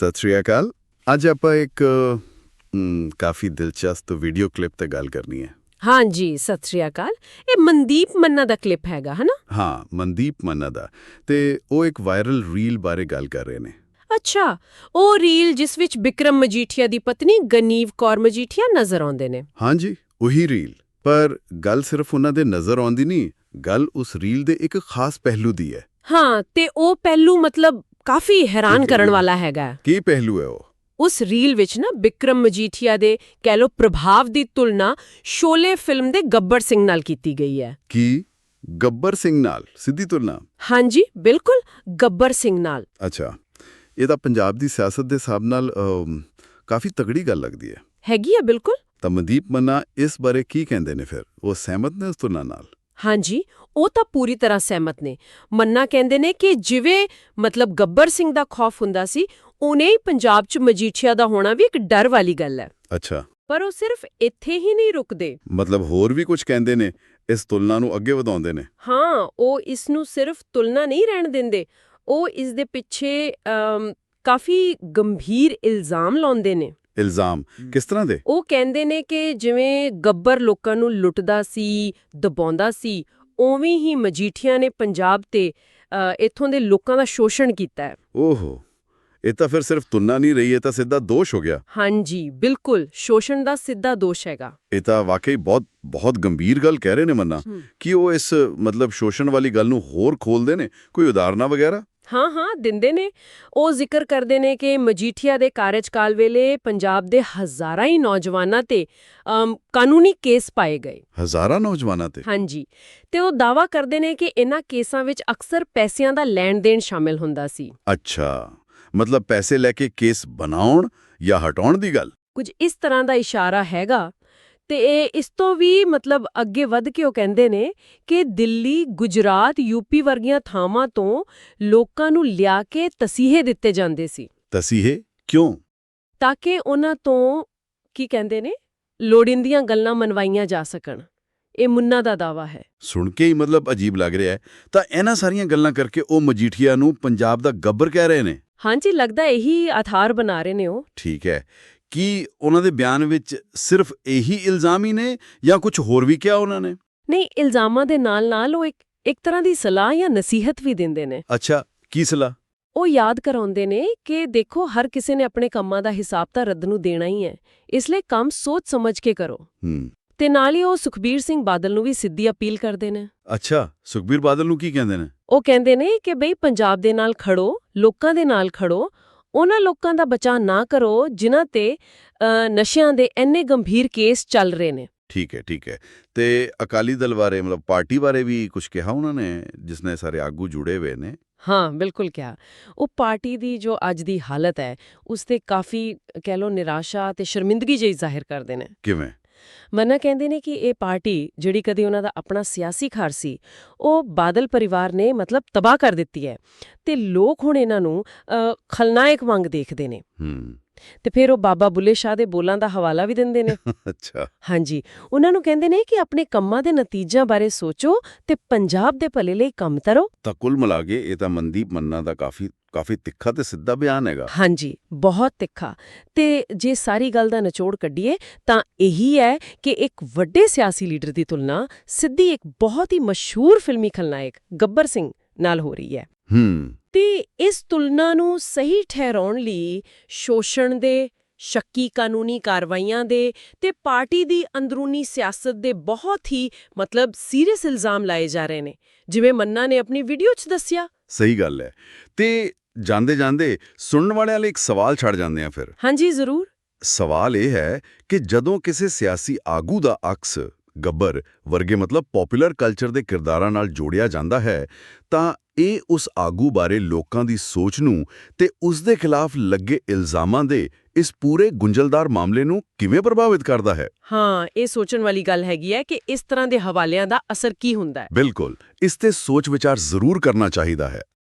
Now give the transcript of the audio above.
ਸਤਿ ਸ਼੍ਰੀ ਅਕਾਲ। ਅੱਜ ਆਪਾਂ ਇੱਕ ਕਾਫੀ ਦਿਲਚਸਪ ਵੀਡੀਓ ਕਲਿੱਪ ਤੇ ਗੱਲ ਕਰਨੀ ਹੈ। ਹਾਂਜੀ ਸਤਿ ਸ਼੍ਰੀ ਅਕਾਲ। ਇਹ ਮਨਦੀਪ ਮੰਨਾ ਦਾ ਕਲਿੱਪ ਹੈਗਾ ਹਨਾ? ਹਾਂ ਮਨਦੀਪ ਮੰਨਾ ਦਾ। ਤੇ ਉਹ ਇੱਕ ਵਾਇਰਲ ਰੀਲ ਬਾਰੇ ਗੱਲ ਕਰ ਰਹੇ ਨੇ। ਅੱਛਾ ਉਹ ਰੀਲ ਜਿਸ ਵਿੱਚ ਵਿਕਰਮ ਮਜੀਠੀਆ ਦੀ ਪਤਨੀ ਗਨੀਵ ਕੌਰ ਮਜੀਠੀਆ ਨਜ਼ਰ ਆਉਂਦੇ ਨੇ। ਹਾਂਜੀ ਉਹੀ ਰੀਲ ਪਰ ਗੱਲ ਸਿਰਫ ਉਹਨਾਂ ਦੇ ਨਜ਼ਰ ਆਉਂਦੀ ਨਹੀਂ ਗੱਲ ਉਸ ਰੀਲ ਦੇ ਇੱਕ ਖਾਸ ਪਹਿਲੂ ਦੀ ਹੈ। ਹਾਂ ਤੇ ਉਹ ਪਹਿਲੂ ਮਤਲਬ ਕਾਫੀ ਹੈਰਾਨ ਕਰਨ। ਵਾਲਾ ਹੈਗਾ। ਕੀ ਪਹਿਲੂ ਹੈ ਉਹ? ਉਸ ਰੀਲ ਵਿੱਚ ਨਾ ਵਿਕਰਮ ਮਜੀਠੀਆ ਦੇ ਕਹਿ ਲੋ ਪ੍ਰਭਾਵ ਦੀ ਤੁਲਨਾ ਸ਼ੋਲੇ ਫਿਲਮ ਦੇ ਗੱਬਰ ਸਿੰਘ ਨਾਲ ਕੀਤੀ ਗਈ ਹੈ। ਕੀ? ਗੱਬਰ ਸਿੰਘ ਨਾਲ? ਸਿੱਧੀ ਤੁਲਨਾ? ਹਾਂਜੀ ਬਿਲਕੁਲ ਗੱਬਰ ਸਿੰਘ ਨਾਲ। ਅੱਛਾ। ਇਹ ਤਾਂ ਪੰਜਾਬ ਦੀ ਸਿਆਸਤ ਦੇ ਹਿਸਾਬ ਨਾਲ ਕਾਫੀ ਤਗੜੀ ਗੱਲ ਲੱਗਦੀ ਹੈ। ਹੈਗੀ ਹੈ ਬਿਲਕੁਲ। ਤਾਂ ਮਨਦੀਪ ਮੰਨਾ ਇਸ ਬਾਰੇ ਕੀ ਕਹਿੰਦੇ ਨੇ ਫਿਰ? ਉਹ ਸਹਿਮਤ ਨੇ ਉਸ ਤੁਲਨਾ ਨਾਲ? ਹਾਂਜੀ ਉਹ ਤਾਂ ਪੂਰੀ ਤਰ੍ਹਾਂ ਸਹਿਮਤ ਨੇ। ਮੰਨਾ ਕਹਿੰਦੇ ਨੇ ਕਿ ਜਿਵੇਂ ਮਤਲਬ ਗੱਬਰ ਸਿੰਘ ਦਾ ਖੌਫ ਹੁੰਦਾ ਸੀ ਉਨੇ ਹੀ ਪੰਜਾਬ 'ਚ ਮਜੀਠੀਆ ਦਾ ਹੋਣਾ ਵੀ ਇੱਕ ਡਰ ਵਾਲੀ ਗੱਲ ਹੈ। ਅੱਛਾ। ਪਰ ਉਹ ਸਿਰਫ ਇੱਥੇ ਹੀ ਨਹੀਂ ਰੁਕਦੇ। ਮਤਲਬ ਹੋਰ ਵੀ ਕੁਝ ਕਹਿੰਦੇ ਨੇ ਇਸ ਤੁਲਨਾ ਨੂੰ ਅੱਗੇ ਵਧਾਉਂਦੇ ਨੇ? ਹਾਂ ਉਹ ਇਸ ਨੂੰ ਸਿਰਫ ਤੁਲਨਾ ਨਹੀਂ ਰਹਿਣ ਦਿੰਦੇ। ਉਹ ਇਸ ਦੇ ਪਿੱਛੇ ਕਾਫੀ ਗੰਭੀਰ ਇਲਜ਼ਾਮ ਲਾਉਂਦੇ ਨੇ। ਇਲਜ਼ਾਮ। ਕਿਸ ਤਰ੍ਹਾਂ ਦੇ? ਉਹ ਕਹਿੰਦੇ ਨੇ ਕਿ ਜਿਵੇਂ ਗੱਬਰ ਲੋਕਾਂ ਨੂੰ ਲੁੱਟਦਾ ਸੀ ਦਬਾਉਂਦਾ ਸੀ ਉਵੇਂ ਹੀ ਮਜੀਠੀਆ ਨੇ ਪੰਜਾਬ ਤੇ ਇੱਥੋਂ ਦੇ ਲੋਕਾਂ ਦਾ ਸ਼ੋਸ਼ਣ ਕੀਤਾ ਹੈ। ਓਹੋ ਇਹ ਤਾਂ ਫਿਰ ਸਿਰਫ ਤੁਲਨਾ ਨਹੀਂ ਰਹੀ ਇਹ ਤਾਂ ਸਿੱਧਾ ਦੋਸ਼ ਹੋ ਗਿਆ। ਹਾਂਜੀ ਬਿਲਕੁਲ ਸ਼ੋਸ਼ਣ ਦਾ ਸਿੱਧਾ ਦੋਸ਼ ਹੈਗਾ। ਇਹ ਤਾਂ ਵਾਕਈ ਬਹੁਤ ਬਹੁਤ ਗੰਭੀਰ ਗੱਲ ਕਹਿ ਰਹੇ ਨੇ ਮੰਨਾ। ਕਿ ਉਹ ਇਸ ਮਤਲਬ ਸ਼ੋਸ਼ਣ ਵਾਲੀ ਗੱਲ ਨੂੰ ਹੋਰ ਖੋਲਦੇ ਨੇ? ਕੋਈ ਉਦਾਹਰਨਾਂ ਵਗੈਰਾ? ਹਾਂ ਹਾਂ ਦਿੰਦੇ ਨੇ। ਉਹ ਜ਼ਿਕਰ ਕਰਦੇ ਨੇ ਕਿ ਮਜੀਠੀਆ ਦੇ ਕਾਰਜਕਾਲ ਵੇਲੇ ਪੰਜਾਬ ਦੇ ਹਜ਼ਾਰਾਂ ਹੀ ਨੌਜਵਾਨਾਂ ਤੇ ਕਾਨੂੰਨੀ ਕੇਸ ਪਾਏ ਗਏ। ਹਜ਼ਾਰਾਂ ਨੌਜਵਾਨਾਂ ਤੇ? ਹਾਂਜੀ। ਤੇ ਉਹ ਦਾਵਾ ਕਰਦੇ ਨੇ ਕਿ ਇਹਨਾਂ ਕੇਸਾਂ ਵਿੱਚ ਅਕਸਰ ਪੈਸਿਆਂ ਦਾ ਲੈਣ ਦੇਣ ਸ਼ਾਮਿਲ ਹੁੰਦਾ ਸੀ। ਅੱਛਾ। ਮਤਲਬ ਪੈਸੇ ਲੈ ਕੇ ਕੇਸ ਬਣਾਉਣ ਜਾਂ ਹਟਾਉਣ ਦੀ ਗੱਲ? ਕੁਝ ਇਸ ਤਰ੍ਹਾਂ ਦਾ ਇਸ਼ਾਰਾ ਹੈਗਾ ਤੇ ਇਹ ਇਸ ਤੋਂ ਵੀ ਮਤਲਬ ਅੱਗੇ ਵੱਧ ਕੇ ਉਹ ਕਹਿੰਦੇ ਨੇ ਕਿ ਦਿੱਲੀ ਗੁਜਰਾਤ ਯੂਪੀ ਵਰਗੀਆਂ ਥਾਵਾਂ ਤੋਂ ਲੋਕਾਂ ਨੂੰ ਲਿਆ ਕੇ ਤਸੀਹੇ ਦਿੱਤੇ ਜਾਂਦੇ ਸੀ। ਤਸੀਹੇ? ਕਿਉਂ? ਤਾਂ ਕਿ ਉਹਨਾਂ ਤੋਂ ਕੀ ਕਹਿੰਦੇ ਨੇ? ਲੋੜਿੰਦੀਆਂ ਗੱਲਾਂ ਮਨਵਾਈਆਂ ਜਾ ਸਕਣ। ਇਹ ਮੁੰਨਾ ਦਾ ਦਾਵਾ ਹੈ। ਸੁਣ ਕੇ ਹੀ ਮਤਲਬ ਅਜੀਬ ਲੱਗ ਰਿਹਾ ਹੈ। ਤਾਂ ਇਹਨਾਂ ਸਾਰੀਆਂ ਗੱਲਾਂ ਕਰਕੇ ਉਹ ਮਜੀਠੀਆ ਨੂੰ ਪੰਜਾਬ ਦਾ ਗੱਬਰ ਕਹਿ ਰਹੇ ਨੇ। ਹਾਂਜੀ ਲੱਗਦਾ ਇਹੀ ਆਧਾਰ ਬਣਾ ਰਹੇ ਨੇ ਉਹ। ਠੀਕ ਹੈ। ਕੀ ਉਹਨਾਂ ਦੇ ਬਿਆਨ ਵਿੱਚ ਸਿਰਫ ਇਹੀ ਇਲਜ਼ਾਮ ਹੀ ਨੇ ਜਾਂ ਕੁਝ ਹੋਰ ਵੀ ਕਿਹਾ ਉਹਨਾਂ ਨੇ? ਨਹੀਂ ਇਲਜ਼ਾਮਾਂ ਦੇ ਨਾਲ-ਨਾਲ ਉਹ ਇੱਕ ਇੱਕ ਤਰ੍ਹਾਂ ਦੀ ਸਲਾਹ ਜਾਂ ਨਸੀਹਤ ਵੀ ਦਿੰਦੇ ਨੇ। ਅੱਛਾ ਕੀ ਸਲਾਹ? ਉਹ ਯਾਦ ਕਰਾਉਂਦੇ ਨੇ ਕਿ ਦੇਖੋ ਹਰ ਕਿਸੇ ਨੇ ਆਪਣੇ ਕੰਮਾਂ ਦਾ ਹਿਸਾਬ ਤਾਂ ਰੱਦ ਨੂੰ ਦੇਣਾ ਹੀ ਹੈ। ਇਸ ਲਈ ਕੰਮ ਸੋਚ ਸਮਝ ਕੇ ਕਰੋ। ਹੂੰ। ਤੇ ਨਾਲ ਹੀ ਉਹ ਸੁਖਬੀਰ ਸਿੰਘ ਬਾਦਲ ਨੂੰ ਵੀ ਸਿੱਧੀ ਅਪੀਲ ਕਰਦੇ ਨੇ। ਅੱਛਾ ਸੁਖਬੀਰ ਬਾਦਲ ਨੂੰ ਕੀ ਕਹਿੰਦੇ ਨੇ? ਉਹ ਕਹਿੰਦੇ ਨੇ ਕਿ ਬਈ ਪੰਜਾਬ ਦੇ ਨਾਲ ਖੜੋ ਲੋਕਾਂ ਦੇ ਨਾਲ ਖੜੋ ਉਹਨਾਂ ਲੋਕਾਂ ਦਾ ਬਚਾਅ ਨਾ ਕਰੋ ਜਿਨ੍ਹਾਂ ਤੇ ਨਸ਼ਿਆਂ ਦੇ ਇੰਨੇ ਗੰਭੀਰ ਕੇਸ ਚੱਲ ਰਹੇ ਨੇ। ਠੀਕ ਹੈ ਠੀਕ ਹੈ। ਤੇ ਅਕਾਲੀ ਦਲ ਬਾਰੇ ਮਤਲਬ ਪਾਰਟੀ ਬਾਰੇ ਵੀ ਕੁਝ ਕਿਹਾ ਉਹਨਾਂ ਨੇ ਜਿਸ ਨੇ ਸਾਰੇ ਆਗੂ ਜੁੜੇ ਹੋਏ ਨੇ? ਹਾਂ ਬਿਲਕੁਲ ਕਿਹਾ। ਉਹ ਪਾਰਟੀ ਦੀ ਜੋ ਅੱਜ ਦੀ ਹਾਲਤ ਹੈ ਉਸ ਤੇ ਕਾਫੀ ਕਹਿ ਲੋ ਨਿਰਾਸ਼ਾ ਤੇ ਸ਼ਰਮਿੰਦਗੀ ਜਿਹੀ ਜ਼ਾਹਿਰ ਕਰਦੇ ਨੇ। ਕਿਵੇਂ? ਮੰਨਾ ਕਹਿੰਦੇ ਨੇ ਕਿ ਇਹ ਪਾਰਟੀ ਜਿਹੜੀ ਕਦੇ ਉਹਨਾਂ ਦਾ ਆਪਣਾ ਸਿਆਸੀ ਖਾਰ ਸੀ, ਉਹ ਬਾਦਲ ਪਰਿਵਾਰ ਨੇ ਮਤਲਬ ਤਬਾਹ ਕਰ ਦਿੱਤੀ ਹੈ ਤੇ ਲੋਕ ਹੁਣ ਇਹਨਾਂ ਨੂੰ ਖਲਨਾਇਕ ਵਾਂਗ ਦੇਖਦੇ ਨੇ। ਤੇ ਫਿਰ ਉਹ ਬਾਬਾ ਬੁੱਲੇ ਸ਼ਾਹ ਦੇ ਬੋਲਾਂ ਦਾ ਹਵਾਲਾ ਵੀ ਦਿੰਦੇ ਨੇ। ਅੱਛਾ। ਹਾਂਜੀ। ਉਹਨਾਂ ਨੂੰ ਕਹਿੰਦੇ ਨੇ ਕਿ ਆਪਣੇ ਕੰਮਾਂ ਦੇ ਨਤੀਜਿਆਂ ਬਾਰੇ ਸੋਚੋ ਤੇ ਪੰਜਾਬ ਦੇ ਭਲੇ ਲਈ ਕੰਮ ਕਰੋ ਤਾਂ ਕੁੱਲ ਮਿਲਾ ਕੇ ਇਹ ਤਾਂ ਮਨਦੀਪ ਮੰਨਾ ਦਾ ਕਾਫੀ ਕਾਫੀ ਤਿੱਖਾ ਤੇ ਸਿੱਧਾ ਬਿਆਨ ਹੈਗਾ। ਹਾਂਜੀ ਬਹੁਤ ਤਿੱਖਾ। ਤੇ ਜੇ ਸਾਰੀ ਗੱਲ ਦਾ ਨਿਚੋੜ ਕੱਢੀਏ ਤਾਂ ਇਹੀ ਹੈ ਕਿ ਇੱਕ ਵੱਡੇ ਸਿਆਸੀ ਲੀਡਰ ਦੀ ਤੁਲਨਾ ਸਿੱਧੀ ਇੱਕ ਬਹੁਤ ਹੀ ਮਸ਼ਹੂਰ ਫਿਲਮੀ ਖਲਨਾਇਕ ਗੱਬਰ ਸਿੰਘ ਨਾਲ ਹੋ ਰਹੀ ਹੈ। ਹੂੰ। ਤੇ ਇਸ ਤੁਲਨਾ ਨੂੰ ਸਹੀ ਠਹਿਰਾਉਣ ਲਈ ਸ਼ੋਸ਼ਣ ਦੇ ਸ਼ੱਕੀ ਕਾਨੂੰਨੀ ਕਾਰਵਾਈਆਂ ਦੇ ਤੇ ਪਾਰਟੀ ਦੀ ਅੰਦਰੂਨੀ ਸਿਆਸਤ ਦੇ ਬਹੁਤ ਹੀ ਮਤਲਬ ਸੀਰੀਅਸ ਇਲਜ਼ਾਮ ਲਾਏ ਜਾ ਰਹੇ ਨੇ। ਜਿਵੇਂ ਮੰਨਾ ਨੇ ਆਪਣੀ ਵੀਡੀਓ 'ਚ ਦੱਸਿਆ। ਸਹੀ ਗੱਲ ਹੈ। ਤੇ ਜਾਂਦੇ ਜਾਂਦੇ ਸੁਣਨ ਵਾਲਿਆਂ ਲਈ ਇੱਕ ਸਵਾਲ ਛੱਡ ਜਾਂਦੇ ਆ ਫਿਰ। ਹਾਂਜੀ ਜ਼ਰੂਰ। ਸਵਾਲ ਇਹ ਹੈ ਕਿ ਜਦੋਂ ਕਿਸੇ ਸਿਆਸੀ ਆਗੂ ਦਾ ਅਕਸ ਗੱਬਰ ਵਰਗੇ ਮਤਲਬ ਪਪੂਲਰ ਕਲਚਰ ਦੇ ਕਿਰਦਾਰਾਂ ਨਾਲ ਜੋੜਿਆ ਜਾਂਦਾ ਹੈ ਤਾਂ ਇਹ ਉਸ ਆਗੂ ਬਾਰੇ ਲੋਕਾਂ ਦੀ ਸੋਚ ਨੂੰ ਤੇ ਉਸ ਦੇ ਖਿਲਾਫ ਲੱਗੇ ਇਲਜ਼ਾਮਾਂ ਦੇ ਇਸ ਪੂਰੇ ਗੁੰਝਲਦਾਰ ਮਾਮਲੇ ਨੂੰ ਕਿਵੇਂ ਪ੍ਰਭਾਵਿਤ ਕਰਦਾ ਹੈ? ਹਾਂ ਇਹ ਸੋਚਣ ਵਾਲੀ ਗੱਲ ਹੈਗੀ ਹੈ ਕਿ ਇਸ ਤਰ੍ਹਾਂ ਦੇ ਹਵਾਲਿਆਂ ਦਾ ਅਸਰ ਕੀ ਹੁੰਦਾ ਹੈ? ਬਿਲਕੁਲ ਇਸ ਤੇ ਸੋਚ ਵਿਚਾਰ ਜ਼ਰੂਰ ਕਰਨਾ ਚਾਹੀਦਾ ਹੈ।